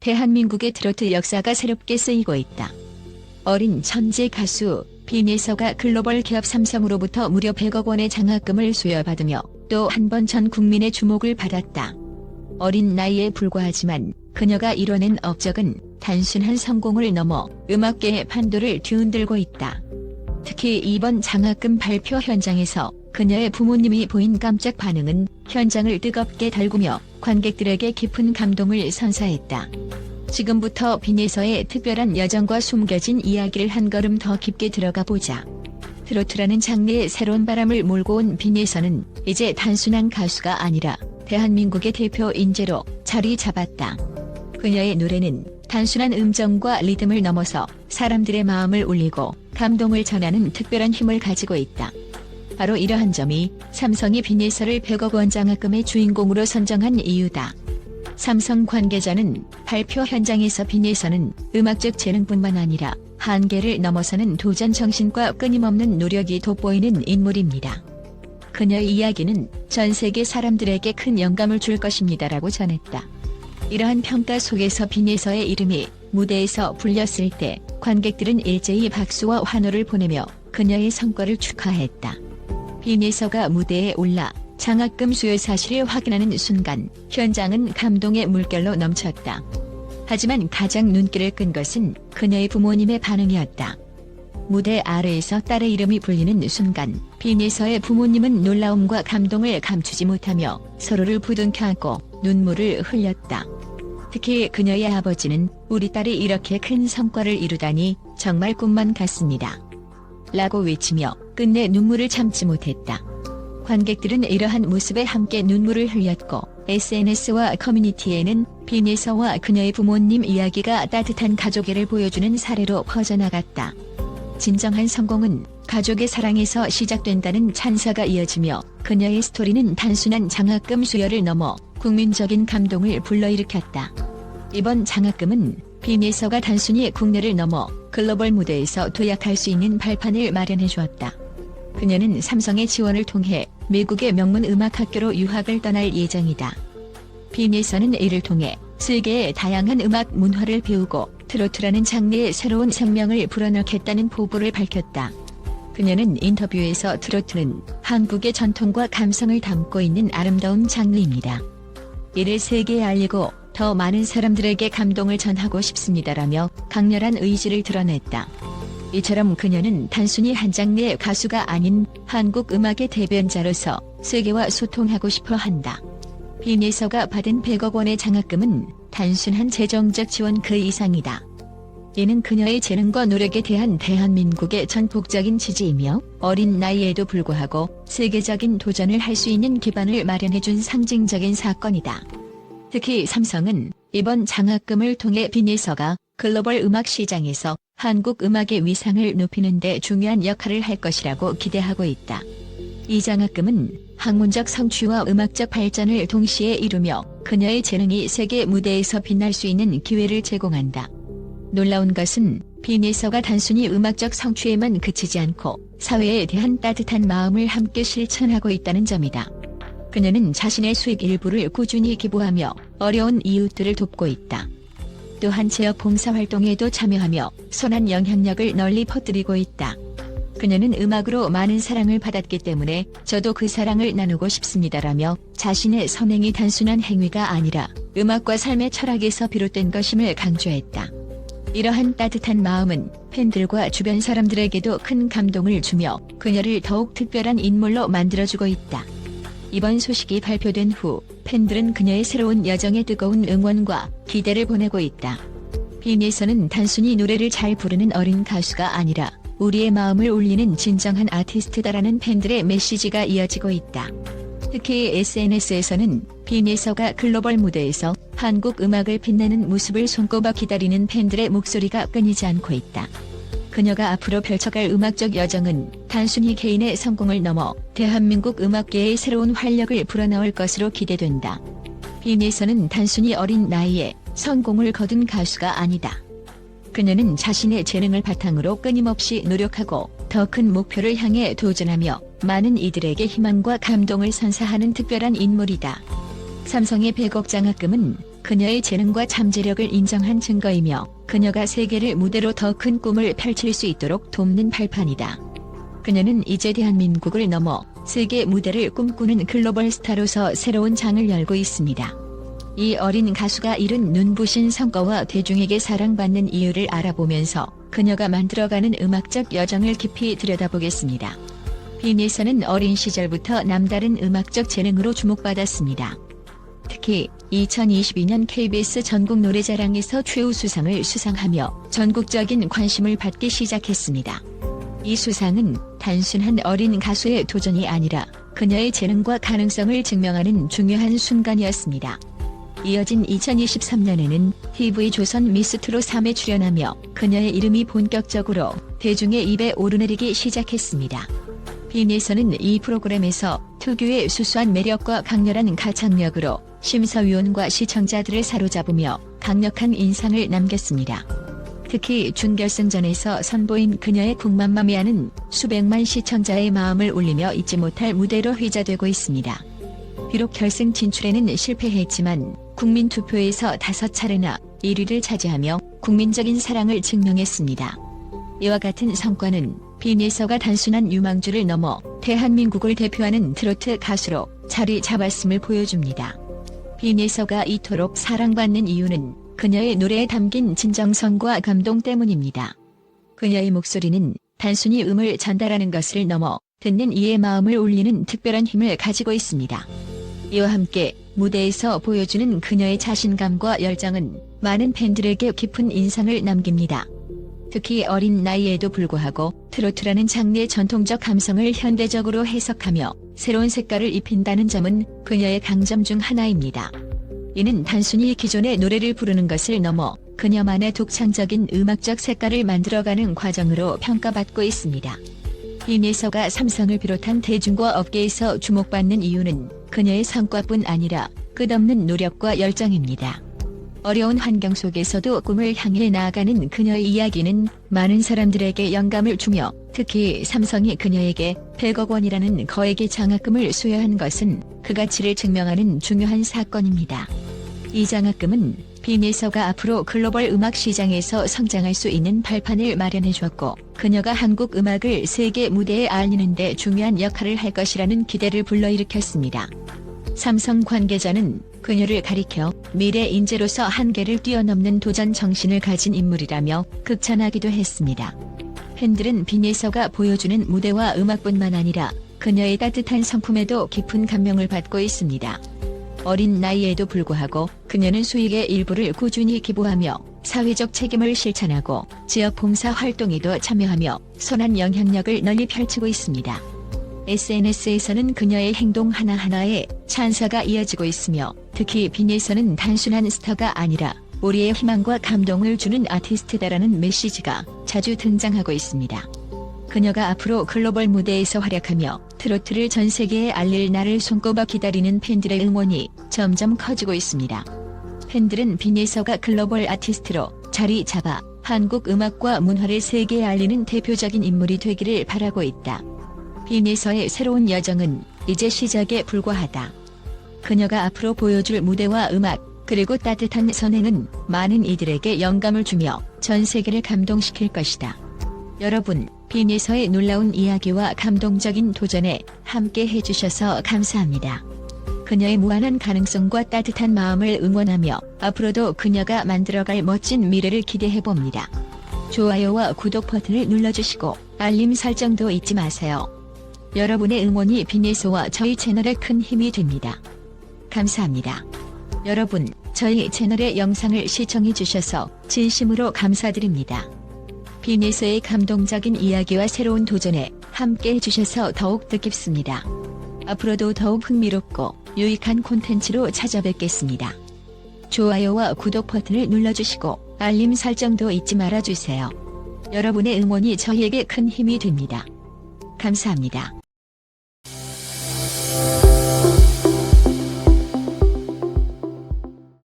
대한민국의 트로트 역사가 새롭게 쓰이고 있다. 어린 천재 가수 빈예서가 글로벌 기업 삼성으로부터 무려 100억 원의 장학금을 수여받으며 또 한 번 전 국민의 주목을 받았다. 어린 나이에 불과하지만 그녀가 이뤄낸 업적은 단순한 성공을 넘어 음악계의 판도를 뒤흔들고 있다. 특히 이번 장학금 발표 현장에서 그녀의 부모님이 보인 깜짝 반응은 현장을 뜨겁게 달구며 관객들에게 깊은 감동을 선사했다. 지금부터 빈에서의 특별한 여정과 숨겨진 이야기를 한 걸음 더 깊게 들어가 보자. 트로트라는 장르의 새로운 바람을 몰고 온 빈에서는 이제 단순한 가수가 아니라 대한민국의 대표 인재로 자리 잡았다. 그녀의 노래는 단순한 음정과 리듬을 넘어서 사람들의 마음을 울리고 감동을 전하는 특별한 힘을 가지고 있다. 바로 이러한 점이 삼성이 빈예서를 100억 원 장학금의 주인공으로 선정한 이유다. 삼성 관계자는 발표 현장에서 빈예서는 음악적 재능뿐만 아니라 한계를 넘어서는 도전 정신과 끊임없는 노력이 돋보이는 인물입니다. 그녀의 이야기는 전 세계 사람들에게 큰 영감을 줄 것입니다라고 전했다. 이러한 평가 속에서 빈예서의 이름이 무대에서 불렸을 때 관객들은 일제히 박수와 환호를 보내며 그녀의 성과를 축하했다. 빈예서가 무대에 올라 장학금 수여 사실을 확인하는 순간 현장은 감동의 물결로 넘쳤다. 하지만 가장 눈길을 끈 것은 그녀의 부모님의 반응이었다. 무대 아래에서 딸의 이름이 불리는 순간 빈예서의 부모님은 놀라움과 감동을 감추지 못하며 서로를 부둥켜 안고 눈물을 흘렸다. 특히 그녀의 아버지는 우리 딸이 이렇게 큰 성과를 이루다니 정말 꿈만 같습니다. 라고 외치며 끝내 눈물을 참지 못했다. 관객들은 이러한 모습에 함께 눈물을 흘렸고 SNS와 커뮤니티에는 빈예서와 그녀의 부모님 이야기가 따뜻한 가족애를 보여주는 사례로 퍼져나갔다. 진정한 성공은 가족의 사랑에서 시작된다는 찬사가 이어지며 그녀의 스토리는 단순한 장학금 수여를 넘어 국민적인 감동을 불러일으켰다. 이번 장학금은 빈예서가 단순히 국내를 넘어 글로벌 무대에서 도약할 수 있는 발판을 마련해 주었다. 그녀는 삼성의 지원을 통해 미국의 명문 음악학교로 유학을 떠날 예정이다. 빈예서는 이를 통해 세계의 다양한 음악 문화를 배우고 트로트라는 장르의 새로운 생명을 불어넣겠다는 포부를 밝혔다. 그녀는 인터뷰에서 트로트는 한국의 전통과 감성을 담고 있는 아름다운 장르입니다. 이를 세계에 알리고 더 많은 사람들에게 감동을 전하고 싶습니다라며 강렬한 의지를 드러냈다. 이처럼 그녀는 단순히 한 장르의 가수가 아닌 한국 음악의 대변자로서 세계와 소통하고 싶어 한다. 빈예서가 받은 100억 원의 장학금은 단순한 재정적 지원 그 이상이다. 이는 그녀의 재능과 노력에 대한 대한민국의 전폭적인 지지이며 어린 나이에도 불구하고 세계적인 도전을 할 수 있는 기반을 마련해준 상징적인 사건이다. 특히 삼성은 이번 장학금을 통해 빈예서가 글로벌 음악 시장에서 한국 음악의 위상을 높이는 데 중요한 역할을 할 것이라고 기대하고 있다. 이 장학금은 학문적 성취와 음악적 발전을 동시에 이루며 그녀의 재능이 세계 무대에서 빛날 수 있는 기회를 제공한다. 놀라운 것은 빈예서가 단순히 음악적 성취에만 그치지 않고 사회에 대한 따뜻한 마음을 함께 실천하고 있다는 점이다. 그녀는 자신의 수익 일부를 꾸준히 기부하며 어려운 이웃들을 돕고 있다. 또한 지역 봉사활동에도 참여하며 선한 영향력을 널리 퍼뜨리고 있다. 그녀는 음악으로 많은 사랑을 받았기 때문에 저도 그 사랑을 나누고 싶습니다라며 자신의 선행이 단순한 행위가 아니라 음악과 삶의 철학에서 비롯된 것임을 강조했다. 이러한 따뜻한 마음은 팬들과 주변 사람들에게도 큰 감동을 주며 그녀를 더욱 특별한 인물로 만들어주고 있다. 이번 소식이 발표된 후 팬들은 그녀의 새로운 여정에 뜨거운 응원과 기대를 보내고 있다. 빈에서는 단순히 노래를 잘 부르는 어린 가수가 아니라 우리의 마음을 울리는 진정한 아티스트다라는 팬들의 메시지가 이어지고 있다. 특히 SNS에서는 빈예서가 글로벌 무대에서 한국 음악을 빛내는 모습을 손꼽아 기다리는 팬들의 목소리가 끊이지 않고 있다. 그녀가 앞으로 펼쳐갈 음악적 여정은 단순히 개인의 성공을 넘어 대한민국 음악계의 새로운 활력을 불어넣을 것으로 기대된다. 빈예서는 단순히 어린 나이에 성공을 거둔 가수가 아니다. 그녀는 자신의 재능을 바탕으로 끊임없이 노력하고 더 큰 목표를 향해 도전하며 많은 이들에게 희망과 감동을 선사하는 특별한 인물이다. 삼성의 100억 장학금은 그녀의 재능과 잠재력을 인정한 증거이며 그녀가 세계를 무대로 더 큰 꿈을 펼칠 수 있도록 돕는 발판이다. 그녀는 이제 대한민국을 넘어 세계 무대를 꿈꾸는 글로벌 스타로서 새로운 장을 열고 있습니다. 이 어린 가수가 이룬 눈부신 성과와 대중에게 사랑받는 이유를 알아보면서 그녀가 만들어가는 음악적 여정을 깊이 들여다보겠습니다. 빈에서는 어린 시절부터 남다른 음악적 재능으로 주목받았습니다. 특히 2022년 KBS 전국 노래자랑에서 최우수상을 수상하며 전국적인 관심을 받기 시작했습니다. 이 수상은 단순한 어린 가수의 도전이 아니라 그녀의 재능과 가능성을 증명하는 중요한 순간이었습니다. 이어진 2023년에는 TV 조선 미스트로 3에 출연하며 그녀의 이름이 본격적으로 대중의 입에 오르내리기 시작했습니다. 빈에서는 이 프로그램에서 특유의 수수한 매력과 강렬한 가창력으로 심사위원과 시청자들을 사로잡으며 강력한 인상을 남겼습니다. 특히 준결승전에서 선보인 그녀의 국만마미아는 수백만 시청자의 마음을 울리며 잊지 못할 무대로 회자되고 있습니다. 비록 결승 진출에는 실패했지만 국민 투표에서 다섯 차례나 1위를 차지하며 국민적인 사랑을 증명했습니다. 이와 같은 성과는 빈예서가 단순한 유망주를 넘어 대한민국을 대표하는 트로트 가수로 자리 잡았음을 보여줍니다. 빈예서가 이토록 사랑받는 이유는 그녀의 노래에 담긴 진정성과 감동 때문입니다. 그녀의 목소리는 단순히 음을 전달하는 것을 넘어 듣는 이의 마음을 울리는 특별한 힘을 가지고 있습니다. 이와 함께 무대에서 보여주는 그녀의 자신감과 열정은 많은 팬들에게 깊은 인상을 남깁니다. 특히 어린 나이에도 불구하고 트로트라는 장르의 전통적 감성을 현대적으로 해석하며 새로운 색깔을 입힌다는 점은 그녀의 강점 중 하나입니다. 이는 단순히 기존의 노래를 부르는 것을 넘어 그녀만의 독창적인 음악적 색깔을 만들어가는 과정으로 평가받고 있습니다. 이미서가 삼성을 비롯한 대중과 업계에서 주목받는 이유는 그녀의 성과뿐 아니라 끝없는 노력과 열정입니다. 어려운 환경 속에서도 꿈을 향해 나아가는 그녀의 이야기는 많은 사람들에게 영감을 주며 특히 삼성이 그녀에게 100억 원이라는 거액의 장학금을 수여한 것은 그 가치를 증명하는 중요한 사건입니다. 이 장학금은 빈예서가 앞으로 글로벌 음악 시장에서 성장할 수 있는 발판을 마련해 줬고 그녀가 한국 음악을 세계 무대에 알리는 데 중요한 역할을 할 것이라는 기대를 불러일으켰습니다. 삼성 관계자는 그녀를 가리켜 미래 인재로서 한계를 뛰어넘는 도전 정신을 가진 인물이라며 극찬하기도 했습니다. 팬들은 빈예서가 보여주는 무대와 음악뿐만 아니라 그녀의 따뜻한 성품에도 깊은 감명을 받고 있습니다. 어린 나이에도 불구하고 그녀는 수익의 일부를 꾸준히 기부하며 사회적 책임을 실천하고 지역 봉사 활동에도 참여하며 선한 영향력을 널리 펼치고 있습니다. SNS에서는 그녀의 행동 하나하나에 찬사가 이어지고 있으며 특히 빈에서는 단순한 스타가 아니라 우리의 희망과 감동을 주는 아티스트다라는 메시지가 자주 등장하고 있습니다. 그녀가 앞으로 글로벌 무대에서 활약하며 트로트를 전 세계에 알릴 날을 손꼽아 기다리는 팬들의 응원이 점점 커지고 있습니다. 팬들은 빈예서가 글로벌 아티스트로 자리 잡아 한국 음악과 문화를 세계에 알리는 대표적인 인물이 되기를 바라고 있다. 빈예서의 새로운 여정은 이제 시작에 불과하다. 그녀가 앞으로 보여줄 무대와 음악, 그리고 따뜻한 선행은 많은 이들에게 영감을 주며 전 세계를 감동시킬 것이다. 여러분, 빈에서의 놀라운 이야기와 감동적인 도전에 함께 해주셔서 감사합니다. 그녀의 무한한 가능성과 따뜻한 마음을 응원하며 앞으로도 그녀가 만들어갈 멋진 미래를 기대해봅니다. 좋아요와 구독 버튼을 눌러주시고 알림 설정도 잊지 마세요. 여러분의 응원이 빈예소와 저희 채널에 큰 힘이 됩니다. 감사합니다. 여러분, 저희 채널의 영상을 시청해주셔서 진심으로 감사드립니다. 빈에서의 감동적인 이야기와 새로운 도전에 함께 해주셔서 더욱 뜻깊습니다. 앞으로도 더욱 흥미롭고 유익한 콘텐츠로 찾아뵙겠습니다. 좋아요와 구독 버튼을 눌러주시고 알림 설정도 잊지 말아주세요. 여러분의 응원이 저희에게 큰 힘이 됩니다. 감사합니다.